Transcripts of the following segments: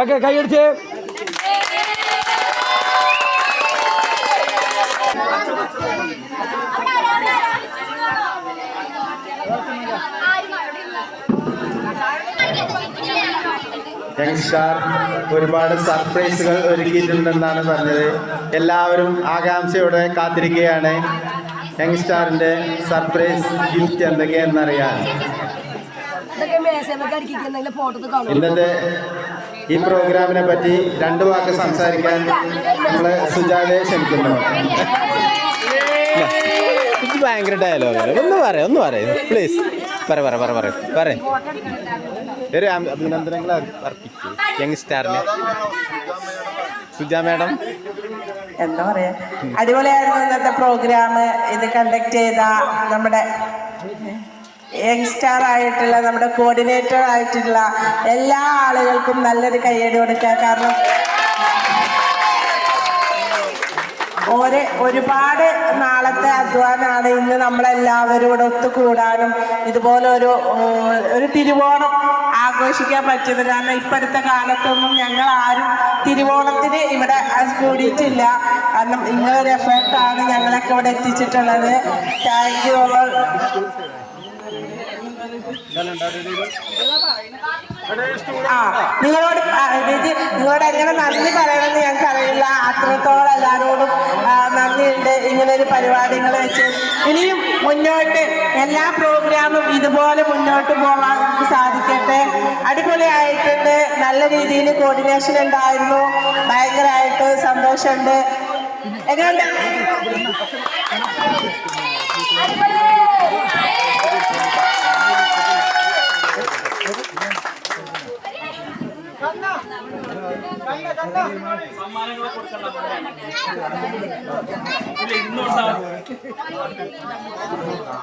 Okay കൈയടിച്ച്. Youngster ഒരുപാട് സർപ്രൈസുകൾ ഒരുക്കിയിട്ടുണ്ടെന്നാണ് പറഞ്ഞത്. എല്ലാവരും ആകാംക്ഷയോടെ കാത്തിരിക്കുകയാണ്. യങ്സ്റ്റാറിന്റെ സർപ്രൈസ് ഗിഫ്റ്റ് എന്തൊക്കെയെന്നറിയാൻ ഇന്നത്തെ ഈ പ്രോഗ്രാമിനെ പറ്റി രണ്ട് വാക്ക് സംസാരിക്കാൻ നമ്മളെ സുജാതയെ ക്ഷണിക്കുന്നു. ഇത് ഭയങ്കര ഡയലോഗ് ഒന്ന് പറയാം ഒന്ന് പറയാം. പ്ലീസ് പറ പറ പറ പറ പറ ഒരു അഭി- അഭിനന്ദനങ്ങൾ അർപ്പിച്ചു. അർപ്പിക്കൂ യങ് സ്റ്റാറിന് സുജ മാഡം. എന്താ പറയാ? അടിപൊളിയായിരുന്നു ഇന്നത്തെ പ്രോഗ്രാം ഇത് കണ്ടക്ട് ചെയ്ത നമ്മുടെ യങ്സ്റ്റാർ ആയിട്ടുള്ള നമ്മുടെ കോർഡിനേറ്റർ ആയിട്ടുള്ള എല്ലാ ആളുകൾക്കും നല്ലൊരു കയ്യടി കൊടുക്കുക കാരണം ഒരു ഒരുപാട് നാളത്തെ അധ്വാനാണ് ഇന്ന് നമ്മളെല്ലാവരും ഒത്തു ഒത്തുകൂടാനും ഇതുപോലെ ഒരു ഒരു തിരുവോണം ആഘോഷിക്കാൻ പറ്റിയത്. കാരണം ഇപ്പോഴത്തെ കാലത്തൊന്നും ഞങ്ങൾ ആരും തിരുവോണത്തിന് ഇവിടെ കൂടിയിട്ടില്ല. കാരണം ഇങ്ങനൊരു എഫേർട്ടാണ് ഞങ്ങളൊക്കെ ഇവിടെ എത്തിച്ചിട്ടുള്ളത്. താങ്ക് യു ഓൾ ആ നിങ്ങളോട് നിങ്ങളോട് എങ്ങനെ നന്ദി പറയണമെന്ന് ഞങ്ങൾക്ക് അറിയില്ല. അത്രത്തോളം എല്ലാവരോടും നന്ദിയുണ്ട്. ഇങ്ങനെ ഒരു പരിപാടികൾ വെച്ച് ഇനിയും മുന്നോട്ട് എല്ലാ പ്രോഗ്രാമും ഇതുപോലെ മുന്നോട്ട് പോകാൻ സാധിക്കട്ടെ. അടിപൊളിയായിട്ടുണ്ട്. നല്ല രീതിയിൽ കോർഡിനേഷൻ ഉണ്ടായിരുന്നു. ഭയങ്കരമായിട്ട് സന്തോഷമുണ്ട്. എങ്ങനെയുണ്ട്?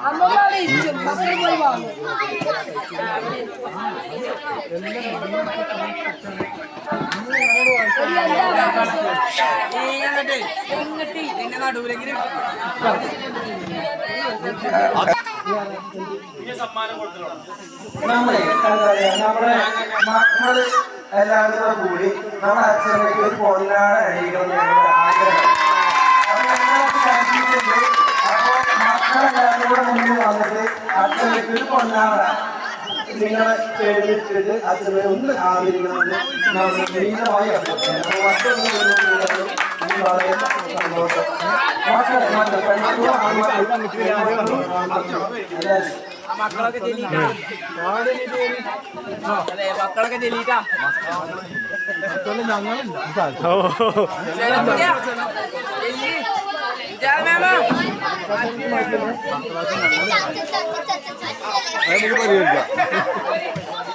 അമ്മമാരെ ഇരിക്കും മക്കൾ പോയി വാങ്ങും നമ്മളെ നമ്മുടെ മക്കൾ എല്ലാവരും കൂടി നമ്മുടെ അച്ഛനൊക്കെ ഒരു പൊന്നാട അണിയിക്കണം ആഗ്രഹം. അപ്പൊ മക്കളെല്ലാവരും കൂടെ മുന്നിൽ വന്നിട്ട് അച്ഛനൊക്കെ ഒരു പൊന്നാട നിങ്ങളെ പേരിട്ടിട്ട് അച്ഛനെ ഒന്ന് ആദരിക്കണമെന്ന് നമ്മൾ വിനീതമായി അഭ്യർത്ഥിക്കുന്നു.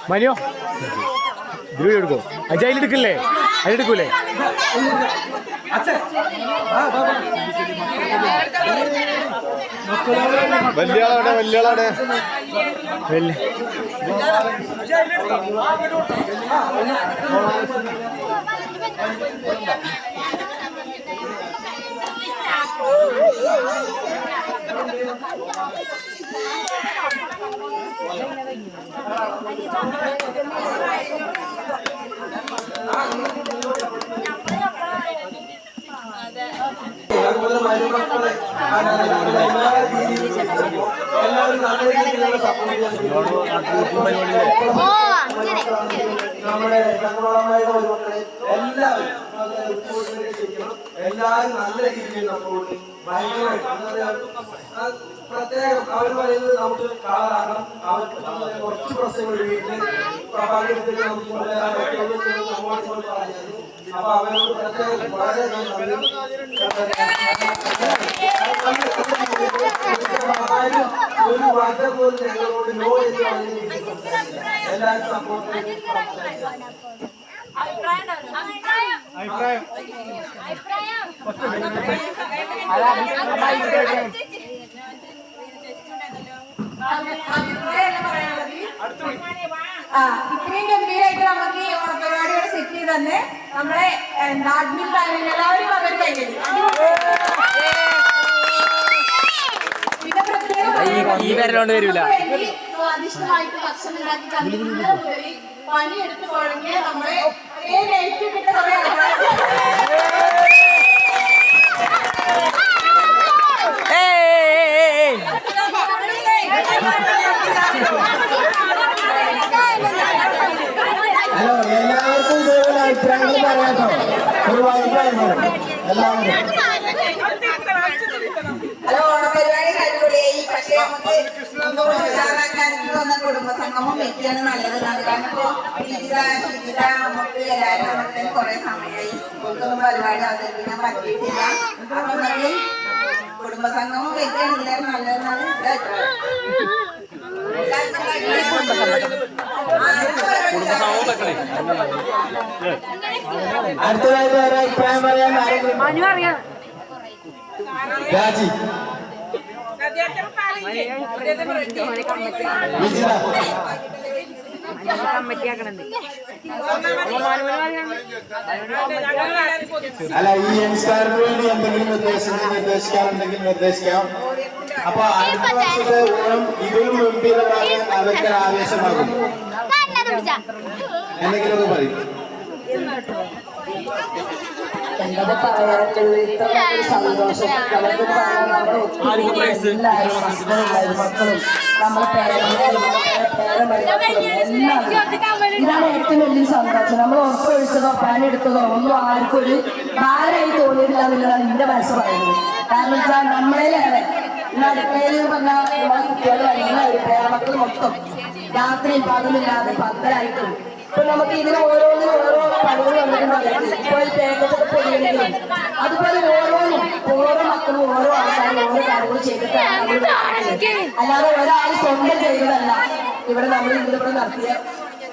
മനിയോ? ഗ്രൂ എടുക്കോ. അജയിലെടുക്കില്ലേ അതിലെടുക്കൂലേ? വലിയ ആളവിടെ വലിയ ആളവിടെ വലിയ അതുപോലെ മരുമക്കളെ എല്ലാ രീതിയിലും എല്ലാവരും നല്ല രീതിയിലുള്ള നമ്മുടെ തങ്ങളോടമ്മയുടെ മരുമക്കളെ എല്ലാവരും. എല്ലാവരും നല്ല രീതിയിൽ നമ്മളോട് ഭയങ്കരമായിട്ട് പ്രത്യേകം അവർ പറയുന്നത് നമുക്ക് കളറാകണം അവർക്ക് കുറച്ച് പ്രശ്നങ്ങൾ വീട്ടിൽ സ്വാഭാവികത്തിൽ നമുക്ക് നമ്മോട് പറഞ്ഞത് അപ്പൊ അവരോട് പ്രത്യേകം വളരെ ഒരു വാക്ക് പോലും ഞങ്ങളോട് നോ എന്ന് പറഞ്ഞിട്ടില്ല. എല്ലാവരും സപ്പോർട്ട് ആ, ഇത്രയും ഗംഭീരമായിട്ട് നമുക്ക് ഈ പരിപാടിയുടെ സെറ്റ് ചെയ്ത് തന്നെ നമ്മളെ അഡ്മിൻ പാനൽ എല്ലാവരും അവർ പ്രത്യേകം ഈ വിരലോണ്ട് വരൂല. നമുക്ക് വേണ്ടി സ്വാദിഷ്ടമായിട്ട് ഭക്ഷണം ഉണ്ടാക്കി തന്നിട്ടുള്ള പണിയെടുത്ത് കുഴങ്ങിയ നമ്മളെ ഈ നെറ്റ് ഇട്ടിട്ട് കുറേ ആൾക്കാര് ഹലോ എല്ലാവർക്കും ഇതേപോലെ അഭിപ്രായങ്ങൾ പറയാട്ടോ. ഒരു വൈബായിരുന്നു എല്ലാവരും. ഹലോ ഓണപരിപാടി അടിപൊളിയായി പക്ഷേ നമുക്ക് ഒന്നുകൂടി ഉഷാറാക്കാൻ എനിക്ക് തോന്നുന്ന കുടുംബസംഗമം വെക്കുകയാണ് നല്ലതാണ്. കാരണം ഇപ്പോ വിജിത ശിജിത നമുക്ക് എല്ലാവരും നമുക്ക് കുറെ സമയമായി നമുക്കൊന്നും പരിപാടി അവതരിപ്പിക്കാൻ പറ്റിയിട്ടില്ല. അപ്പൊ നമ്മൾ കുടുംബ സംഗമം വെക്കുകയാണ് എല്ലാവരും നല്ലതെന്നാണ് എന്റെ അഭിപ്രായം അല്ല ഈ യങ്സ്റ്റാറിന് വേണ്ടി എന്തെങ്കിലും നിർദ്ദേശങ്ങൾ നിർദ്ദേശിക്കാറുണ്ടെങ്കിൽ നിർദ്ദേശിക്കാം. അപ്പൊ അടുത്ത വർഷത്തെ ഓണം ഇതിലും ഗംഭീരമാകാൻ അവർക്ക് ആവേശമാകും. പറയും. എന്നത് ഇത്ര സന്തോഷം. നമുക്ക് എല്ലാവരും മക്കളും മക്കളും പേരമക്കളും ഇതാണ് ഏറ്റവും വലിയ സന്തോഷം. നമ്മൾ ഉറപ്പൊഴിച്ചതോ പണിയെടുത്തതോ ഒന്നും ആർക്കും ഒരു ഭാരമായി തോന്നിയിട്ടില്ല എന്നുള്ളതാണ് എന്റെ മനസ്സ് പറയുന്നത്. കാരണം വെച്ചാൽ നമ്മളേലാണ് ഇന്ന് അടുക്കളയിൽ പറഞ്ഞാൽ നമ്മളെ കുട്ടികൾ എല്ലാവരും പേരമക്കൾ മൊത്തം രാത്രി പകലില്ലാതെ പന്തലായിട്ടും. ഇപ്പൊ നമുക്ക് ഇതിന് ഓരോന്നിനും ഓരോ പണികൾ പൊടിയെങ്കിലും അതുപോലെ ഓരോന്നും ഓരോ മക്കളും ഓരോ ആൾക്കാരും ഓരോ കാര്യങ്ങൾ ചെയ്തിട്ടാണ് അല്ലാതെ ഒരാൾ സ്വന്തം ചെയ്തതല്ല. ഇവിടെ നമ്മൾ ഇതിലൂടെ നടത്തിയ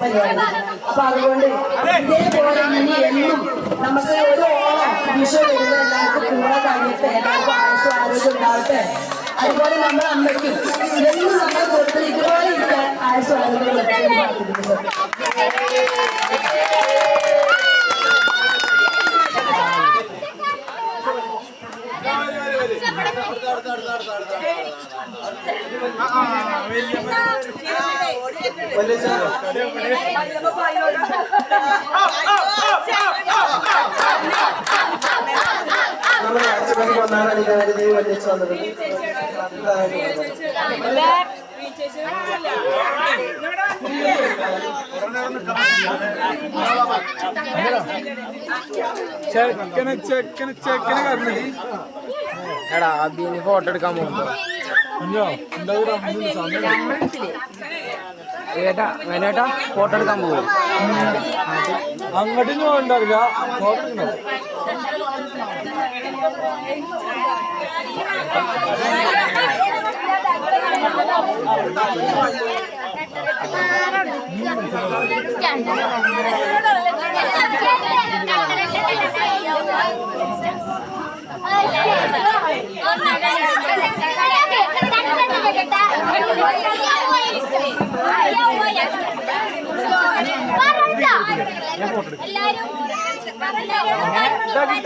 പരിപാടി അപ്പൊ അതുകൊണ്ട് ഇതേപോലെ ഇനി എന്നും നമുക്ക് ഒരു ഓണം വിഷു വരുന്ന എല്ലാവർക്കും കൂടെ കഴിഞ്ഞിട്ട് എല്ലാവർക്കും ആയുസ് ആരോഗ്യം ഉണ്ടാവട്ടെ. അതുപോലെ നമ്മുടെ അമ്മയ്ക്കും എന്നും നമ്മുടെ കൊടുത്ത് ഇതുപോലെ ഇരിക്കാൻ ആയുസ്സും ആരോഗ്യം ഉണ്ടാവട്ടെ എന്ന് പ്രാർത്ഥിക്കുന്നു നമ്മുടെ അച്ഛനൊക്കെ വന്നാണ് അധികാരി വല്ലിച്ച് വന്നിട്ടുണ്ട് ചെക്കന് ചെക്കനെ ചെക്കനെ കറങ്ങി എടാ അബിന് ഫോട്ടോ എടുക്കാൻ പോകുമ്പോ ഏട്ടാ വേനേട്ടാ ഫോട്ടോ എടുക്കാൻ പോകും അങ്ങോട്ട് പോകണ്ടല്ല ഫോട്ടോ എടുക്കണോ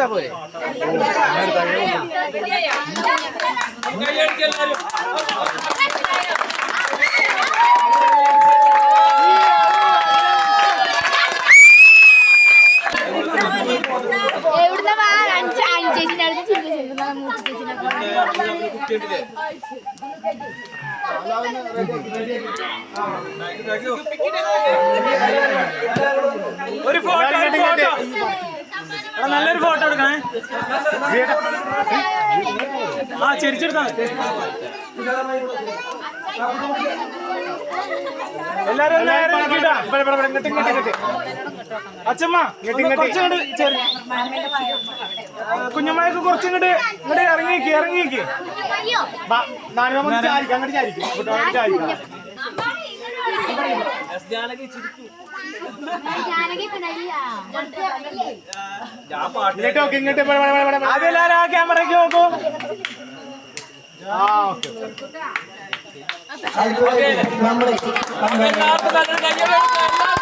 പോരെ എവിടുന്ന ചേച്ചിന്റെ അടുത്ത് ചിന്ത മൂന്ന് ചേച്ചിനെ ഒരു ഫോട്ടോ ഒരു ഫോട്ടോ. നല്ലൊരു ഫോട്ടോ എടുക്കണേ. ആ ചിരിച്ചെടുത്താ എല്ലാരും. അച്ഛമ്മ കുറച്ചുകൊണ്ട് കുഞ്ഞമ്മയൊക്കെ കുറച്ചിങ്ങോട്ട് ഇങ്ങോട്ട് ഇറങ്ങിക്ക് ഇറങ്ങിക്ക് അയ്യോ അങ്ങോട്ട് ചാരിക്കും അങ്ങോട്ട് ചാരിക്കും. ഇങ്ങോട്ട് അതെല്ലാരും ആ ക്യാമറയ്ക്ക് നോക്കൂ? ആ ഓക്കെ. നല്ലൊരു ആരും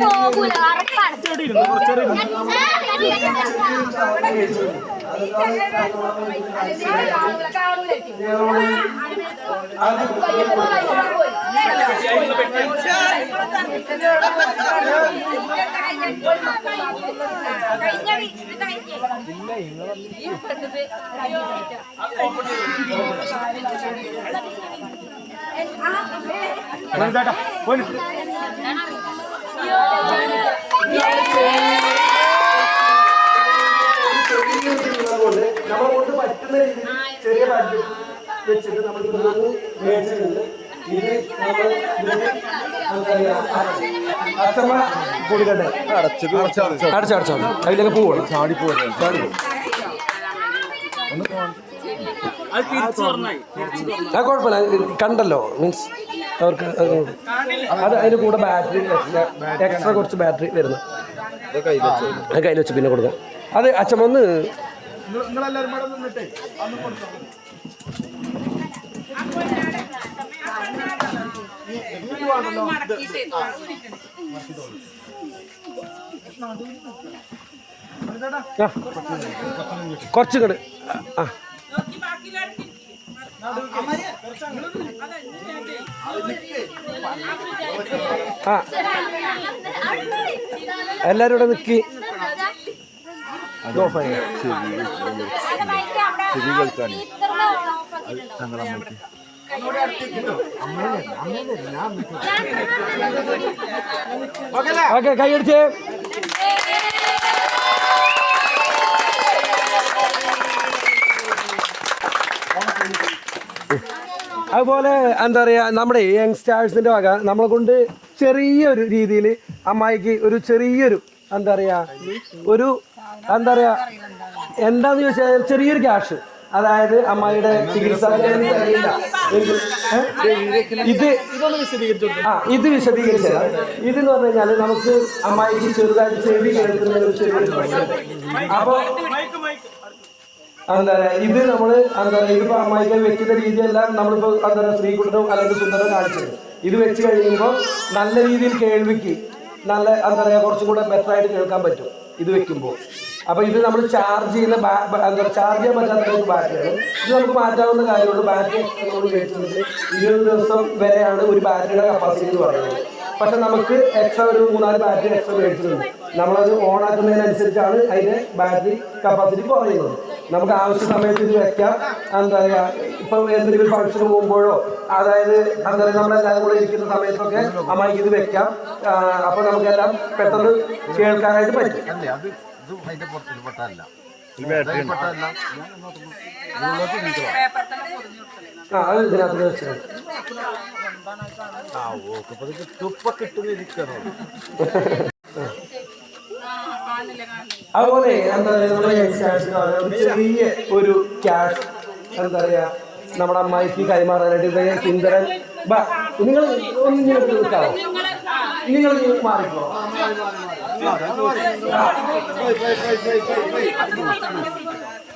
പോകൂല കൊണ്ട് നമ്മളെ കൊണ്ട് പറ്റുന്ന രീതിയിൽ ചെറിയ വെച്ചിട്ട് നമ്മൾ ഇതൊന്ന് മേടിച്ചിട്ടുണ്ട് ഇത് നമ്മൾ അച്ഛമ്മ കൊടുക്കട്ടെ അടച്ചു അതിലേക്ക് പോവാണ്. ചാടി പോവാണ്. ചാടി കുഴപ്പമില്ല. കണ്ടല്ലോ. മീൻസ് അവർക്ക് അത് അത് അതിന് കൂടെ ബാറ്ററി എക്സ്ട്രാ കുറച്ച് ബാറ്ററി വരുന്നു. അത് കയ്യിൽ വെച്ച് പിന്നെ കൊടുക്കാം. അത് അച്ഛൻ ഒന്ന് ആ. കുറച്ച് കണ്ട് ആ. ആ. എല്ലാരും ഇവിടെ ഓഫായി. ഓക്കെ കൈയടിച്ച് അതുപോലെ എന്താ പറയുക നമ്മുടെ യങ്സ്റ്റാഴ്സിന്റെ വക നമ്മളെ കൊണ്ട് ചെറിയൊരു രീതിയിൽ അമ്മായിക്ക് ഒരു ചെറിയൊരു എന്താ പറയുക ഒരു എന്താ പറയുക എന്താന്ന് ചോദിച്ചാൽ ചെറിയൊരു ക്യാഷ് അതായത് അമ്മായിയുടെ ചികിത്സ. ഇത് ആ ഇത് വിശദീകരിച്ച ഇതെന്ന് പറഞ്ഞു കഴിഞ്ഞാൽ നമുക്ക് അമ്മായിക്ക് ചെറുതായിട്ട് ചെവി കേൾക്കുന്ന ഒരു ചെറിയ പ്രശ്നം അപ്പൊ എന്താ ഇത് നമ്മൾ എന്താ പറയാ ഇതിപ്പോ അമ്മായിക്കാൻ വെക്കുന്ന രീതിയെല്ലാം നമ്മളിപ്പോ എന്താ പറയുക ശ്രീകുട്ടനും അല്ലെങ്കിൽ സുന്ദരം കാണിച്ചത്. ഇത് വെച്ച് കഴിയുമ്പോൾ നല്ല രീതിയിൽ കേൾവിക്ക് നല്ല എന്താ പറയാ കുറച്ചും കൂടെ ബെറ്റർ ആയിട്ട് കേൾക്കാൻ പറ്റും ഇത് വെക്കുമ്പോൾ അപ്പൊ ഇത് നമ്മൾ ചാർജ് ചെയ്യുന്ന എന്താ ചാർജ് ചെയ്യാൻ പറ്റാത്ത ഒരു ബാറ്ററിയാണ് ഇത് നമുക്ക് മാറ്റാവുന്ന കാര്യമുള്ളൂ ബാറ്ററി നമ്മൾ മേടിച്ചിട്ടുണ്ട് ഇരുപത് ദിവസം വരെയാണ് ഒരു ബാറ്ററിയുടെ കപ്പാസിറ്റി എന്ന് പറയുന്നത്. പക്ഷെ നമുക്ക് എക്സ്ട്രാ ഒരു മൂന്നാൽ ബാറ്ററി എക്സ്ട്രാ മേടിച്ചിട്ടുണ്ട് നമ്മളത് ഓൺ ആക്കുന്നതിനനുസരിച്ചാണ് അതിന്റെ ബാറ്ററി കപ്പാസിറ്റി കുറയുന്നത്. നമുക്ക് ആവശ്യ സമയത്ത് ഇത് വെക്കാം. എന്താ പറയാ ഇപ്പൊ എന്തെങ്കിലും ഫംഗ്ഷന് പോകുമ്പോഴോ അതായത് എന്താ പറയുക നമ്മളെല്ലാവരും കൂടെ ഇരിക്കുന്ന സമയത്തൊക്കെ അമ്മയ്ക്ക് ഇത് വെക്കാം. അപ്പോൾ അപ്പൊ നമുക്കെല്ലാം പെട്ടെന്ന് കേൾക്കാനായിട്ട് പറ്റും. ആ അത് ഇതിനകത്ത് വെച്ചാൽ അതുപോലെ എന്താ പറയാ നമ്മുടെ ചെറിയ ഒരു ക്യാഷ് എന്താ പറയാ നമ്മുടെ അമ്മായിക്ക് കൈമാറാനായിട്ട് ഇവയെ സുന്ദരൻ നിങ്ങൾ ഒന്ന് നിൽക്കാവോ? നിങ്ങൾ മാറിക്കോ?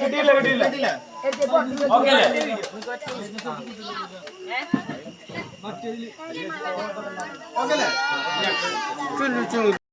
കിട്ടിയില്ല കിട്ടിയില്ല ഓക്കെ